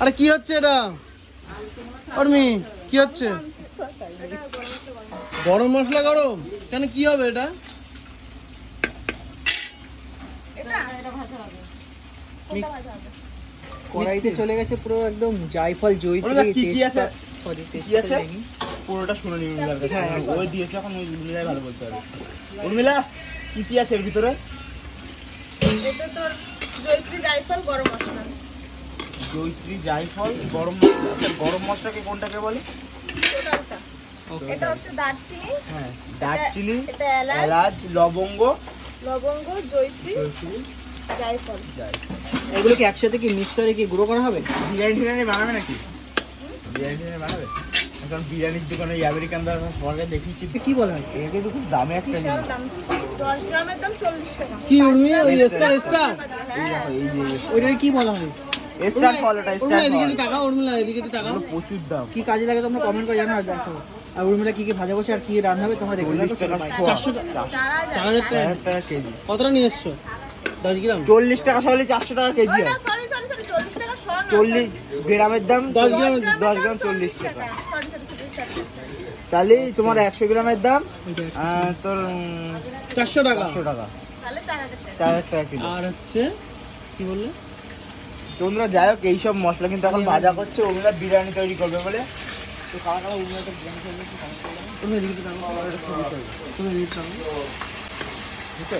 আরে কি হচ্ছে এটা? অর্মি কি হচ্ছে? গরম মশলা গরম? কেন কি হবে এটা? কড়াইতে চলে গেছে পুরো একদম জায়ফল জয়িত্রী ওটা কি কি আছে? সরি কি আছে? পুরোটা শুনে নি উর্মিলার কাছে। হ্যাঁ। ওই দিয়েছে এখন ওই উর্মিলাই ভালো বলতে হবে। উর্মিলা কি কি আছে এর ভিতরে? এটা তোর জয়ত্রী জায়ফল গরম মশলা। জৈত্রী জায়ফল গরম মশলা আচ্ছা, গরম মশলাকে কোনটাকে বলে? এটা হচ্ছে দারচিনি। হ্যাঁ দারচিনি এটা এলাচ। লবঙ্গ। লবঙ্গ জয়ত্রী জয়ত্রী জায়ফল জায়ফল এগুলো কি একসাথে কি মিক্স করে কি গুঁড়ো করা হবে? বিরিয়ানি টিরিয়ানি বানাবে নাকি? বিরিয়ানি টিরিয়ানি বানাবে? এখন বিরিয়ানির দোকানে ওই আমেরিকান দাদা সবাইকে দেখিয়েছি। কি বলা? হয় এটা কিন্তু খুব দামে একটা জিনিস। দাম। দশ গ্রামের দাম চল্লিশ টাকা। কি উর্মি ওই স্টার স্টার এই যে ওইটাকে কি বলা হয়? স্টার ফল এটা স্টার এদিকে একটু তাকাও উর্মিলা এদিকে একটু তাকাও। প্রচুর দাম। কি কাজে লাগে তোমরা কমেন্ট করে জানাও আর দেখো আর উর্মিলা কি কি ভাজা করছে আর কি রান্না হবে তোমরা দেখো চল্লিশ টাকা শোয়া। চারশো টাকা কেজি। কতটা নিয়ে এসছো? দশ গ্রাম? চল্লিশ টাকা সহলে চারশো টাকা কেজি না সরি সরি সরি চল্লিশ টাকা শ না চল্লিশ গ্রামের দাম দশ গ্রাম দশ গ্রাম চল্লিশ টাকা। সরি সরি সরি তাহলে তোমার একশো গ্রামের দাম। তোর উম, চারশো টাকা। চারশো টাকা। তাহলে চার হাজার টাকা। চার হাজার টাকা আর হচ্ছে কি বললে? তোমরা যাই হোক এইসব মশলা কিন্তু এখন ভাজা করছে ওগুলা বিরিয়ানি তৈরি করবে বলে। তো খাওয়া দাওয়া ওগুলো তো বিরিয়ানি করবে কি খাওয়া দাওয়া করবে? তুমি এদিকে তুমি এদিকে ঠিক আছে